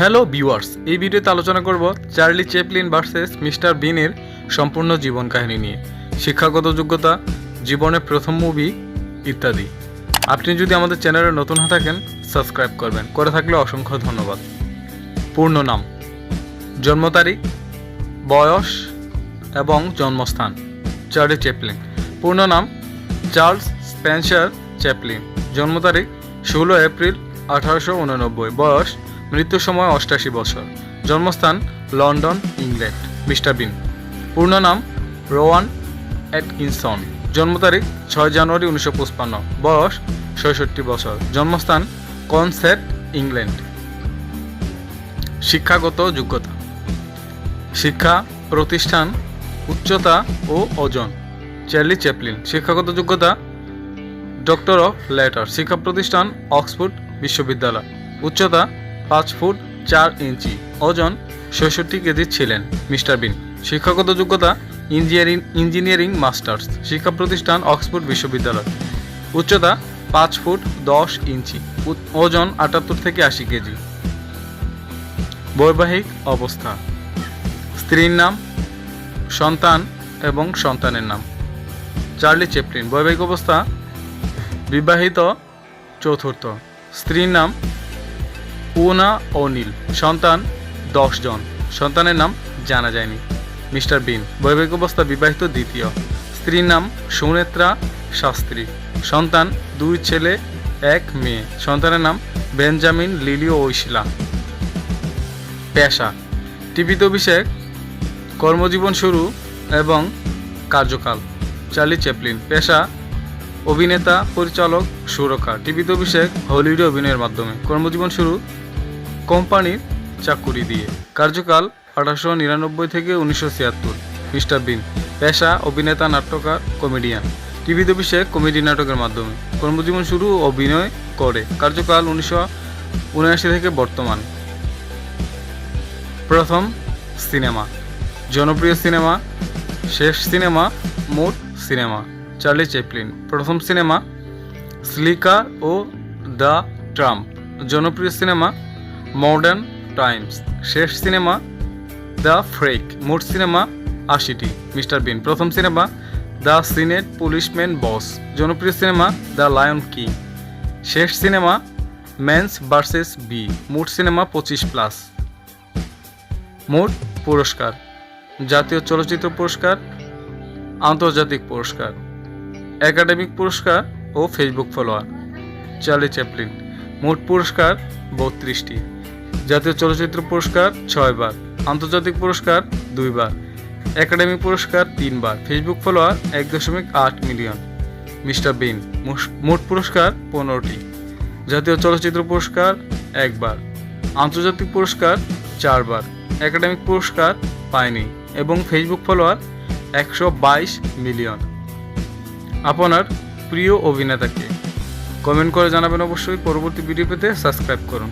Hello viewers এই ভিডিওতে আলোচনা করব চার্লি চ্যাপলিন ভার্সেস মিস্টার বিনের সম্পূর্ণ জীবন কাহিনী নিয়ে। শিক্ষাগত যোগ্যতা, জীবনের প্রথম মুভি ইত্যাদি। আপনি যদি আমাদের চ্যানেলে নতুন হয়ে থাকেন সাবস্ক্রাইব করবেন। করে থাকলে অসংখ্য ধন্যবাদ। পূর্ণ নাম। জন্ম তারিখ, বয়স এবং জন্মস্থান, চার্লি চ্যাপলিন পূর্ণ নাম, চার্লস স্পেন্সার চ্যাপলিন জন্ম তারিখ, ষোলো এপ্রিল আঠারোশো উননব্বই। বয়স মৃত্যুর সময় অষ্টাশি বছর। জন্মস্থান লন্ডন, ইংল্যান্ড। মিস্টার বিন। পূর্ণ নাম রোয়ান অ্যাটকিনসন। জন্ম তারিখ ছয় জানুয়ারি উনিশশো পঁচপান্ন। বয়স ছয়ষট্টি বছর। জন্মস্থান কনসেট, ইংল্যান্ড। শিক্ষাগত যোগ্যতা। শিক্ষা প্রতিষ্ঠান, উচ্চতা ও ওজন। Charlie Chaplin. শিক্ষাগত যোগ্যতা ডক্টর অফ লেটার শিক্ষা প্রতিষ্ঠান অক্সফোর্ড বিশ্ববিদ্যালয়। উচ্চতা পাঁচ ফুট চার ইঞ্চি। ওজন ছেষট্টি কেজি ছিলেন মিস্টার বিন। শিক্ষাগত যোগ্যতা ইঞ্জিনিয়ারিং ইঞ্জিনিয়ারিং মাস্টার্স। শিক্ষা প্রতিষ্ঠান অক্সফোর্ড বিশ্ববিদ্যালয়। উচ্চতা পাঁচ ফুট দশ ইঞ্চি। ওজন আটাত্তর থেকে আশি কেজি। বৈবাহিক অবস্থা। স্ত্রীর নাম, সন্তান এবং সন্তানের নাম। চার্লি চ্যাপলিন বৈবাহিক অবস্থা, বিবাহিত চতুর্থ। স্ত্রীর নাম উনা অনিল সন্তান, দশ জন। সন্তানের নাম জানা যায়নি। Mister Bean. বৈবাহিক অবস্থা বিবাহিত দ্বিতীয়। স্ত্রীর নাম সুনেত্রা শাস্ত্রী। সন্তান, দুই ছেলে, এক মেয়ে। সন্তানের নাম বেঞ্জামিন লিলি ও ঐশিলা। পেশা। টিভিতে অভিষেক, কর্মজীবন শুরু এবং কার্যকাল। Charlie Chaplin. পেশা, অভিনেতা, পরিচালক, সুরক্ষা। টিভিতে অভিষেক, হলিউডে অভিনয়ের মাধ্যমে। কর্মজীবন শুরু কোম্পানির চাকুরি দিয়ে। কার্যকাল আঠারোশো নিরানব্বই থেকে উনিশশো ছিয়াত্তর মিস্টার বিন পেশা, অভিনেতা, নাট্যকার, কমেডিয়ান। টিভিতে অভিষেক কমেডি নাটকের মাধ্যমে। কর্মজীবন শুরু অভিনয় করে। কার্যকাল উনিশশো উনআশি থেকে বর্তমান। প্রথম সিনেমা। জনপ্রিয় সিনেমা। শেষ সিনেমা মোট সিনেমা। Charlie Chaplin. প্রথম সিনেমা স্লিকার ও দ্য ট্রাম্প। জনপ্রিয় সিনেমা মডার্ন টাইমস, শেষ সিনেমা দ্য ফ্রেক, মোট সিনেমা আশিটি। মিস্টার বিন, প্রথম সিনেমা দ্য সিনেট পুলিশম্যান বস, জনপ্রিয় সিনেমা দ্য লায়ন কিং। শেষ সিনেমা ম্যানস ভার্সেস বি, মোট সিনেমা পঁচিশ প্লাস। মোট পুরস্কার, জাতীয় চলচ্চিত্র পুরস্কার, আন্তর্জাতিক পুরস্কার, একাডেমিক পুরস্কার ও ফেসবুক ফলোয়ার, চার্লি চ্যাপলিন, মোট পুরস্কার বত্রিশটি। জাতীয় চলচ্চিত্র পুরস্কার ছয়বার, আন্তর্জাতিক পুরস্কার দুইবার, একাডেমি পুরস্কার তিনবার, ফেসবুক ফলোয়ার এক দশমিক আট মিলিয়ন। মিস্টার বিন মোট পুরস্কার পনেরোটি, জাতীয় চলচ্চিত্র পুরস্কার একবার, আন্তর্জাতিক পুরস্কার চারবার, একাডেমিক পুরস্কার পায়নি এবং ফেসবুক ফলোয়ার একশো বাইশ মিলিয়ন। আপনার প্রিয় অভিনেতাকে কমেন্ট করে জানাবেন অবশ্যই। পরবর্তী ভিডিও পেতে সাবস্ক্রাইব করুন।